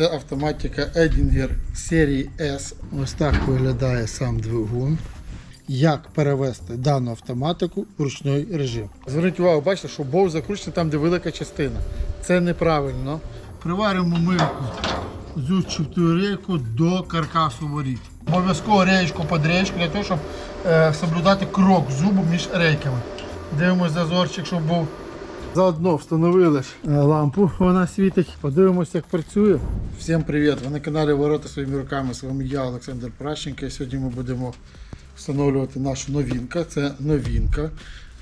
Це автоматика Edinger серії S. Ось так виглядає сам двигун. Як перевести дану автоматику в ручний режим. Зверніть увагу, бачите, що болт закручений там, де велика частина. Це неправильно. Приваримо ми зубчату рейку до каркасу воріт. Обов'язково реєчку під реєчку для того, щоб е, соблюдати крок зубу між рейками. Дивимось зазорчик, щоб був. Заодно встановили ж е, лампу, вона світить. Подивимося, як працює. Всім привіт! Ви на каналі Ворота своїми руками. З вами я, Олександр Пращенко. Сьогодні ми будемо встановлювати нашу новинку. Це новинка.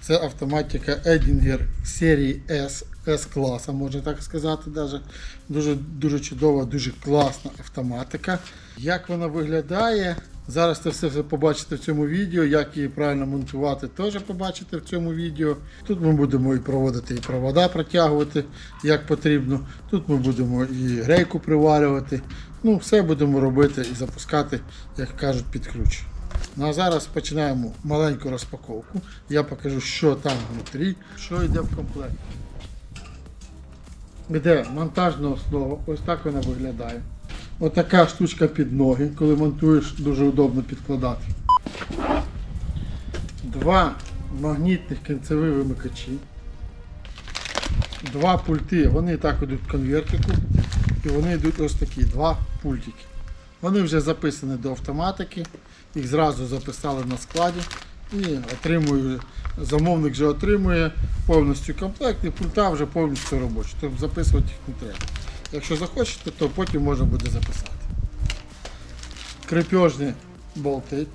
Це автоматика Edinger серії S, S-класа, можна так сказати. Даже. Дуже, дуже чудова, дуже класна автоматика. Як вона виглядає? Зараз це все, побачите в цьому відео. Як її правильно монтувати, теж побачите в цьому відео. Тут ми будемо і проводити і провода протягувати, як потрібно. Тут ми будемо і рейку приварювати. Ну, все будемо робити і запускати, як кажуть, під ключ. Ну а зараз починаємо маленьку розпаковку. Я покажу, що там внутрі, що йде в комплект. Іде монтажна основа, ось так вона виглядає. Отака штучка під ноги, коли монтуєш, дуже удобно підкладати. Два магнітних кінцеві вимикачі. Два пульти, вони так йдуть в конвертику. І вони йдуть ось такі, два пультики. Вони вже записані до автоматики, їх зразу записали на складі і отримує, замовник вже отримує повністю комплект і пульта вже повністю робочі. Тобто записувати їх не треба. Якщо захочете, то потім можна буде записати. Крепежні болти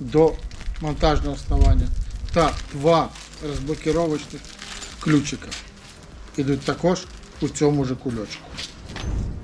до монтажного основання та два розблокировочних ключика ідуть також у цьому же кульочку.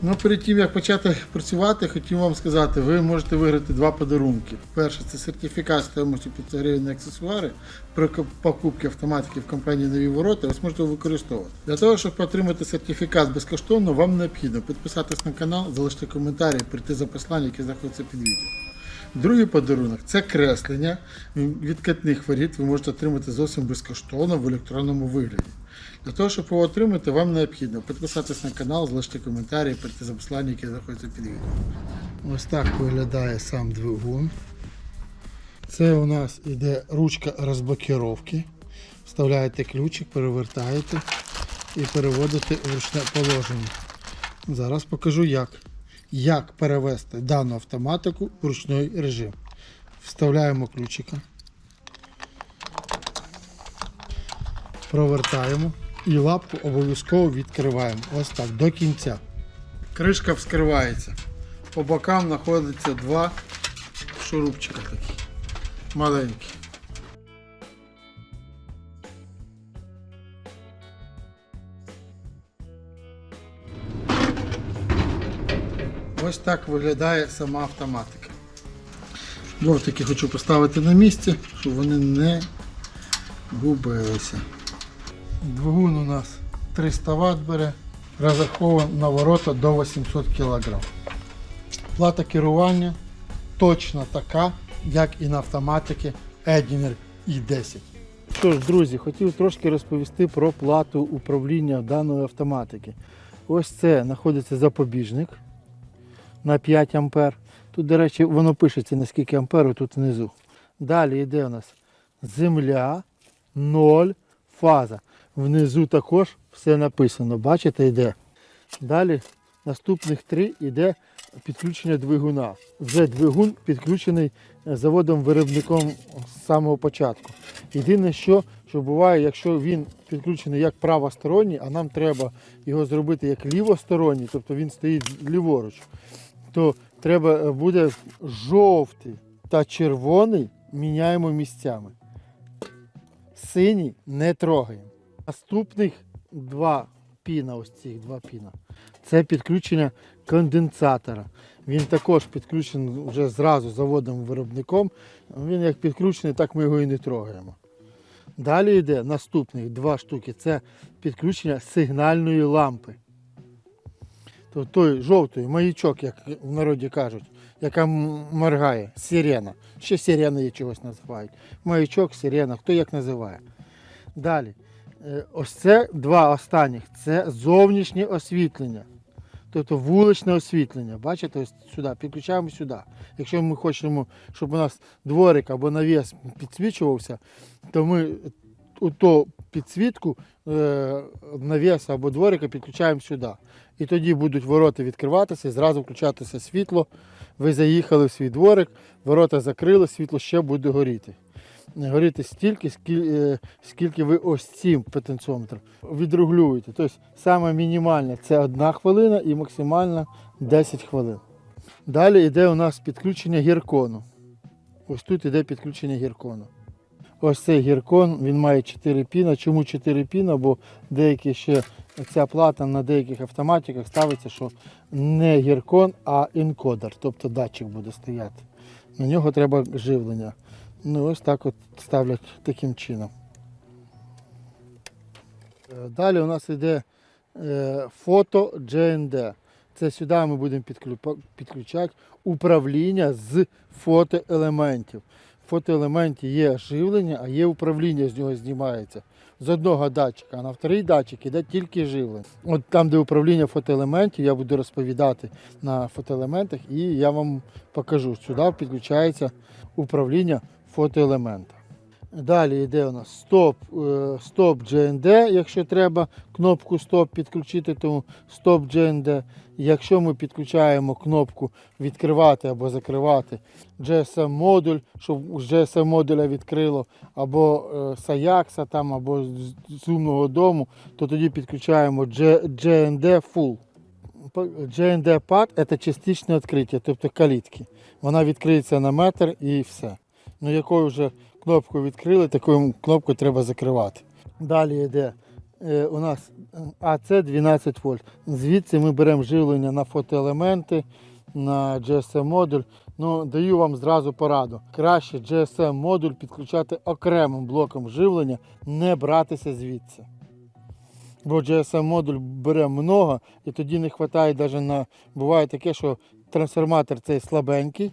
Ну, перед тим як почати працювати, хотів вам сказати, ви можете виграти два подарунки. Перше це сертифікат стоїмості 500 гривень аксесуари при покупці автоматики в компанії Нові Ворота. Ви зможете використовувати. Для того, щоб отримати сертифікат безкоштовно, вам необхідно підписатись на канал, залишити коментарі, прийти за послання, яке знаходиться під відео. Другий подарунок це креслення відкатних воріт. Ви можете отримати зовсім безкоштовно в електронному вигляді. Для того, щоб його отримати, вам необхідно підписатись на канал, залишити коментарі, прийти за послання, яке знаходиться під відео. Ось так виглядає сам двигун. Це у нас іде ручка розблокировки. Вставляєте ключик, перевертаєте і переводите в ручне положення. Зараз покажу як. Як перевести дану автоматику в ручний режим. Вставляємо ключика. Провертаємо і лапку обов'язково відкриваємо. Ось так, до кінця. Кришка вскривається. По бокам знаходяться два шурупчика такі. Маленькі. Ось так виглядає сама автоматика. Бортики хочу поставити на місце, щоб вони не губилися. Двигун у нас 300 Вт бере, розрахований на ворота до 800 кг. Плата керування точно така, як і на автоматики Edinger i10. Що друзі, хотів трошки розповісти про плату управління даної автоматики. Ось це знаходиться запобіжник на 5 А. Тут, до речі, воно пишеться на скільки амперів тут внизу. Далі йде у нас земля, 0, фаза. Внизу також все написано. Бачите, йде. Далі наступних три йде підключення двигуна. Вже двигун підключений заводом-виробником з самого початку. Єдине, що, що буває, якщо він підключений як правосторонній, а нам треба його зробити як лівосторонній, тобто він стоїть ліворуч, то треба е, буде жовтий та червоний міняємо місцями. Синій не трогаємо. Наступних два піна, ось цих два піна. Це підключення конденсатора. Він також підключений вже зразу заводом-виробником. Він як підключений, так ми його і не трогаємо. Далі йде наступних два штуки. Це підключення сигнальної лампи. То той жовтий маячок, як в народі кажуть, яка моргає, сирена. Ще сирена чогось називають. Маячок, сирена, хто як називає. Далі. Е, Ось це два останніх. Це зовнішнє освітлення. тобто вуличне освітлення. Бачите, ось сюди, підключаємо сюди. Якщо ми хочемо, щоб у нас дворик або навіс підсвічувався, то ми ту підсвітку е, навіса або дворика підключаємо сюди. І тоді будуть ворота відкриватися зразу включатися світло. Ви заїхали в свій дворик, ворота закрили, світло ще буде горіти. Горіти стільки, е, скільки ви ось цим потенціометром відрегулюєте. Тобто саме мінімальне це 1 хвилина і максимально 10 хвилин. Далі йде у нас підключення гіркону. Ось тут йде підключення гіркону. Ось цей гіркон, він має 4 піна. Чому 4 піна? Бо деякі ще ця плата на деяких автоматиках ставиться, що не гіркон, а енкодер, тобто датчик буде стояти. На нього треба живлення. Ну ось так от ставлять таким чином. Е, Далі у нас йде е, фото GND. Це сюди ми будемо підключати управління з фотоелементів. В фотоелементі є живлення, а є управління з нього знімається. З одного датчика, а на вторий датчик іде тільки живлення. От там, де управління фотоелементів, я буду розповідати на фотоелементах і я вам покажу. Сюди підключається управління фотоелемента. Далі йде у нас стоп, е, стоп GND, якщо треба кнопку стоп підключити, тому стоп GND. Якщо ми підключаємо кнопку відкривати або закривати GSM модуль, щоб GSM модуля відкрило, або е, Sayax там, або з з умного дому, то тоді підключаємо GND Full. GND pad це частичне відкриття, тобто калітки. Вона відкриється на метр і все. Ну, якою вже кнопку відкрили, такою кнопкою треба закривати. Далі йде е, у нас АЦ 12 вольт. Звідси ми беремо живлення на фотоелементи, на GSM модуль. Ну, даю вам зразу пораду. Краще GSM модуль підключати окремим блоком живлення, не братися звідси. Бо GSM модуль бере много і тоді не вистачає навіть на. Буває таке, що трансформатор цей слабенький,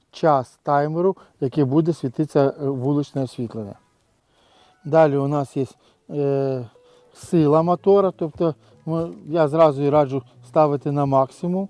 час таймеру, який буде світитися е, вуличне освітлення. Далі у нас є е, сила мотора, тобто ми, я зразу і раджу ставити на максимум.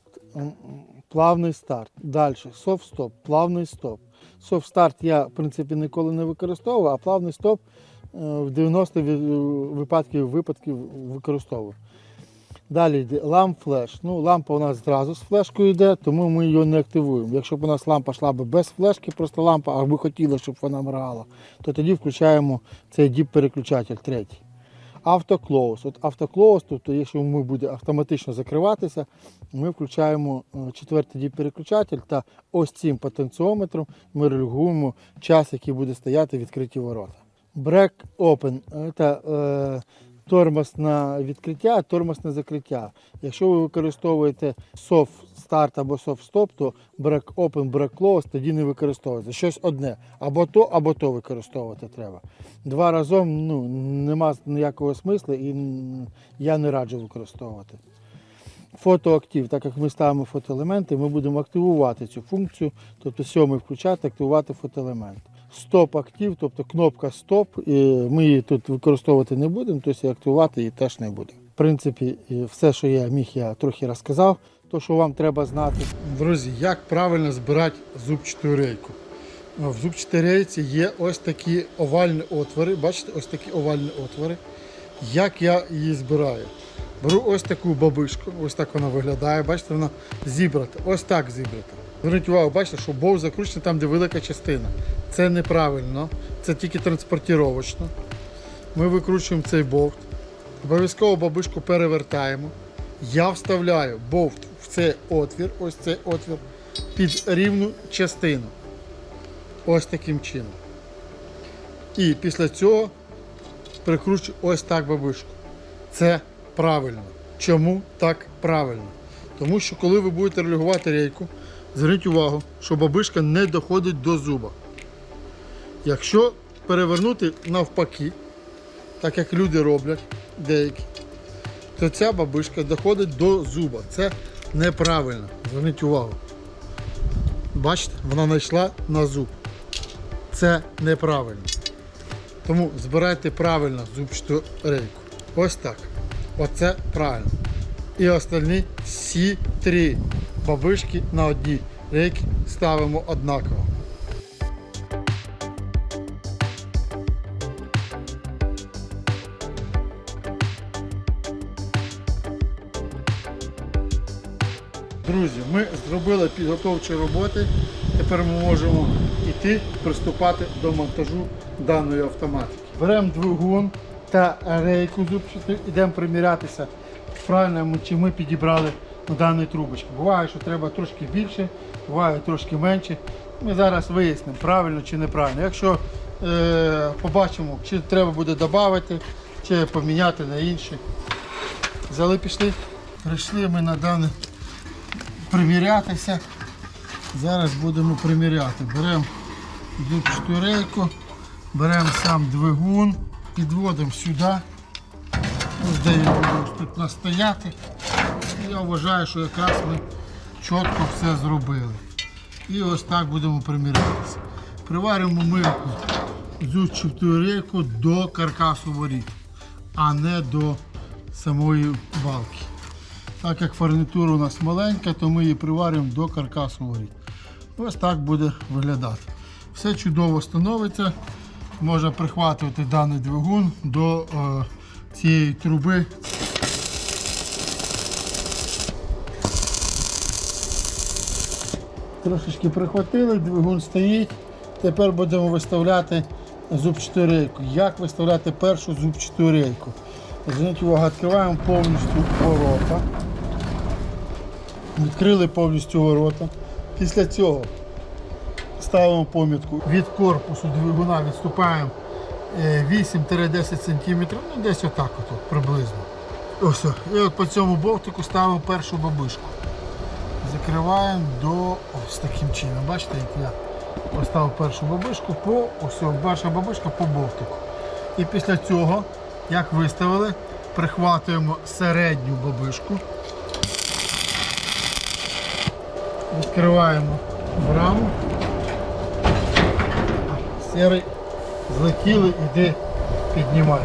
плавний старт. Далі stop, плавний стоп. Start я в принципі ніколи не використовував, а плавний стоп е, в 90 випадків випадків використовую. Далі йде ламп флеш. Ну, лампа у нас зразу з флешкою йде, тому ми її не активуємо. Якщо б у нас лампа йшла б без флешки, просто лампа, а ми хотіли, щоб вона моргала, то тоді включаємо цей діп-переключатель третій. Автоклоус. От автоклоус, тобто, якщо ми буде автоматично закриватися, ми включаємо е, четвертий діп-переключатель та ось цим потенціометром ми регулюємо час, який буде стояти відкриті ворота. Break open це тормоз на відкриття, тормоз на закриття. Якщо ви використовуєте soft start або soft stop, то break open, break close тоді не використовується. Щось одне. Або то, або то використовувати треба. Два разом ну, нема ніякого смислу і я не раджу використовувати. Фотоактив, так як ми ставимо фотоелементи, ми будемо активувати цю функцію, тобто сьомий включати, активувати фотоелемент. Стоп актив, тобто кнопка стоп. І ми її тут використовувати не будемо, тобто активувати її теж не будемо. В принципі, все, що я міг, я трохи розказав, то що вам треба знати. Друзі, як правильно збирати зубчату рейку? В зубчатій рейці є ось такі овальні отвори. Бачите, ось такі овальні отвори. Як я її збираю? Беру ось таку бабишку, ось так вона виглядає. Бачите, вона зібрата. Ось так зібрата. Зверніть увагу, бачите, що болт закручений там, де велика частина. Це неправильно, це тільки транспортіровочно. Ми викручуємо цей болт. Обов'язково бабишку перевертаємо. Я вставляю болт в цей отвір, ось цей отвір, під рівну частину. Ось таким чином. І після цього прикручую ось так бабишку. Це правильно. Чому так правильно? Тому що коли ви будете релігувати рейку, зверніть увагу, що бабишка не доходить до зуба. Якщо перевернути навпаки, так як люди роблять деякі, то ця бабишка доходить до зуба. Це неправильно. Зверніть увагу. Бачите, вона знайшла на зуб. Це неправильно. Тому збирайте правильно зубчату рейку. Ось так. Оце правильно. І остальні всі три бабишки на одній рейки ставимо однаково. Друзі, ми зробили підготовчі роботи. Тепер ми можемо йти приступати до монтажу даної автоматики. Беремо двигун та рейку зубчату, йдемо примірятися, правильно чи ми підібрали дані трубочки. Буває, що треба трошки більше, буває трошки менше. Ми зараз вияснимо, правильно чи неправильно. Якщо е, побачимо, чи треба буде додати, чи поміняти на інші. Взяли, пішли. Прийшли ми на дане примірятися. Зараз будемо приміряти. Беремо зубчату рейку, беремо сам двигун, підводимо сюди. Ось де він буде тут настояти. Я вважаю, що якраз ми чітко все зробили. І ось так будемо примірятися. Приваримо ми зубчату рейку до каркасу воріт, а не до самої балки. Так як фурнітура у нас маленька, то ми її приварюємо до каркасу воріт. Ось так буде виглядати. Все чудово становиться. Можна прихватувати даний двигун до е, цієї труби. Трошечки прихватили, двигун стоїть. Тепер будемо виставляти зубчату рейку. Як виставляти першу зубчату рейку? Зверніть увагу, відкриваємо повністю ворота. Відкрили повністю ворота. Після цього ставимо помітку від корпусу двигуна, відступаємо е, 8-10 см, ну десь отак от, приблизно. Ось. І от по цьому болтику ставимо першу бабишку. Закриваємо до ось таким чином. Бачите, як я поставив першу бабишку по ось, перша бабишка по болтику. І після цього, як виставили, прихватуємо середню бабишку. Відкриваємо браму. Серий злетіли, іди піднімай.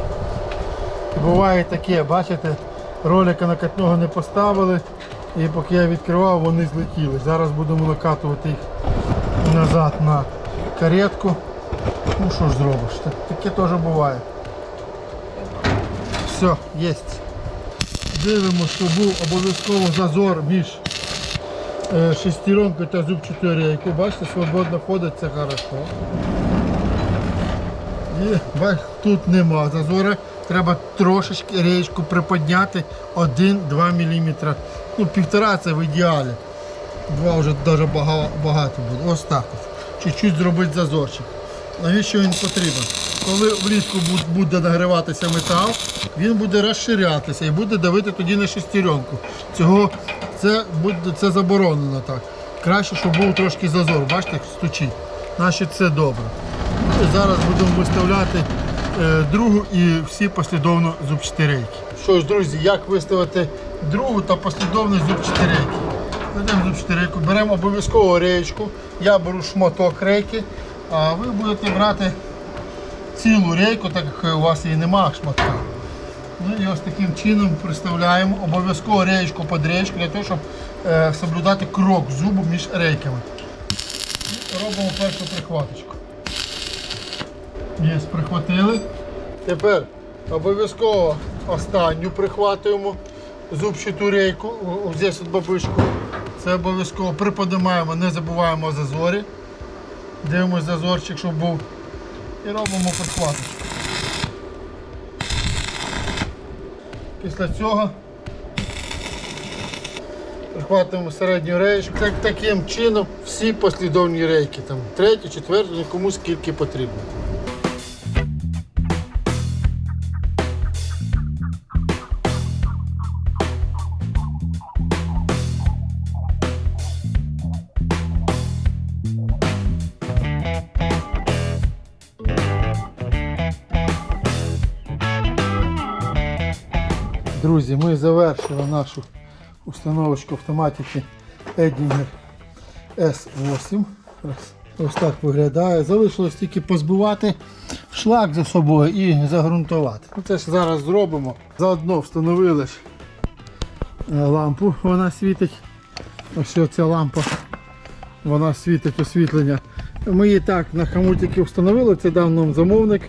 Буває таке, бачите, ролика накатного не поставили, і поки я відкривав, вони злетіли. Зараз будемо накатувати їх назад на каретку. Ну що ж зробиш, так- таке теж буває. Все, є. Дивимося, що був обов'язково зазор між е, шестеренкою та зубчатою рейкою. Бачите, свободно ходить, це хорошо. І бач, тут нема зазора. Треба трошечки рейку приподняти 1-2 мм. Ну, півтора це в ідеалі. Два вже дуже багато, буде. Ось так. Чуть-чуть зробити зазорчик. Навіщо він потрібен? Коли влітку бу- буде нагріватися метал, він буде розширятися і буде давити тоді на шестеренку. Цього це буде це заборонено так. Краще, щоб був трошки зазор. Бачите, стучить. Значить це добре. І зараз будемо виставляти другу і всі послідовно зубчаті рейки. Що ж, друзі, як виставити другу та послідовно зубчаті рейки? Кладемо зубчату рейку, беремо обов'язково реєчку. Я беру шматок рейки, А ви будете брати цілу рейку, так як у вас її немає шматка. Ну і ось таким чином приставляємо обов'язково реєчку під реєчку для того, щоб е, соблюдати крок зубу між рейками. Робимо першу прихваточку. Є, прихватили. Тепер обов'язково останню прихватуємо зубчату рейку, ось от бабишку. Це обов'язково приподимаємо, не забуваємо зазорі. Дивимось зазорчик, щоб був. І робимо прихваточку. Після цього прихватуємо середню рейку. Так, таким чином всі послідовні рейки. Там, третю, четверту, ну, кому скільки потрібно. Друзі, ми завершили нашу установочку автоматики Edinger S8. Ось так виглядає. Залишилось тільки позбивати шлак за собою і загрунтувати. Ну, Це ж зараз зробимо. Заодно встановили ж е, лампу, вона світить. Ось ця лампа, вона світить освітлення. Ми її так на хамутики встановили, це дав нам замовник,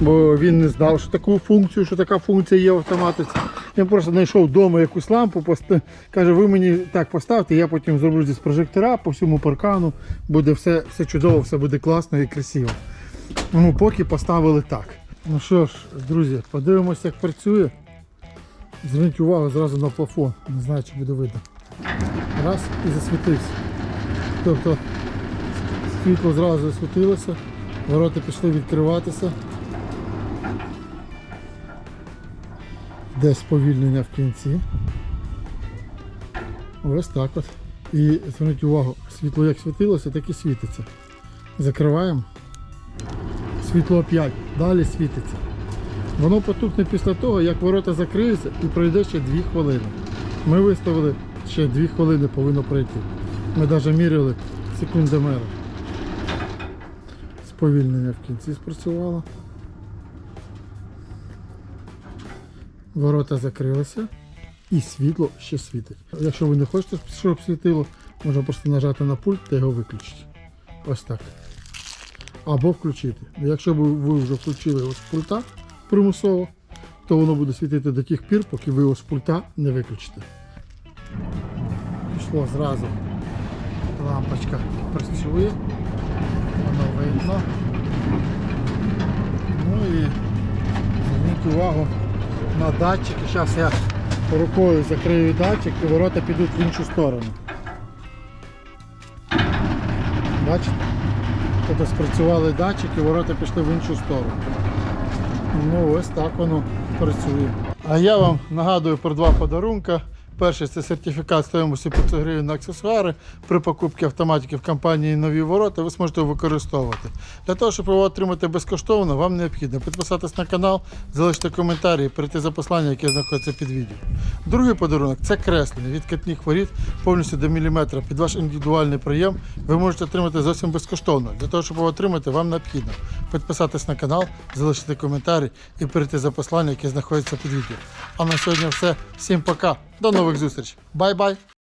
бо він не знав, що таку функцію, що така функція є в автоматиці. Він просто знайшов вдома якусь лампу, поста- каже, ви мені так поставте, я потім зроблю зі прожектора по всьому паркану, буде все, все чудово, все буде класно і красиво. Ну, поки поставили так. Ну що ж, друзі, подивимося, як працює. Зверніть увагу зразу на плафон. Не знаю, чи буде видно. Раз і засвітився. Тобто світло зразу засвітилося, ворота пішли відкриватися. Десь сповільнення в кінці. Ось так от. І зверніть увагу, світло як світилося, так і світиться. Закриваємо. Світло опять. Далі світиться. Воно потухне після того, як ворота закриються і пройде ще 2 хвилини. Ми виставили ще 2 хвилини повинно пройти. Ми навіть міряли секундомером. Сповільнення в кінці спрацювало. Ворота закрилися і світло ще світить. Якщо ви не хочете, щоб світило, можна просто нажати на пульт та його виключити. Ось так. Або включити. Якщо ви вже включили ось пульта примусово, то воно буде світити до тих пір, поки ви ось пульта не виключите. Пішло зразу. Лампочка працює. Воно видно. Ну і зверніть увагу на датчики. Зараз я рукою закрию датчик і ворота підуть в іншу сторону. Бачите? Тобто спрацювали датчики, ворота пішли в іншу сторону. Ну ось так воно працює. А я вам нагадую про два подарунка. Перший це сертифікат стоїмості 500 гривень на аксесуари. При покупці автоматики в компанії нові ворота ви зможете використовувати. Для того, щоб його отримати безкоштовно, вам необхідно підписатись на канал, залишити коментарі, перейти за послання, яке знаходиться під відео. Другий подарунок це креслення від катних воріт повністю до міліметра під ваш індивідуальний прийом. Ви можете отримати зовсім безкоштовно. Для того, щоб його отримати, вам необхідно підписатись на канал, залишити коментарі і перейти за послання, яке знаходиться під відео. А на сьогодні все. Всім пока. До нових зустріч. Бай-бай.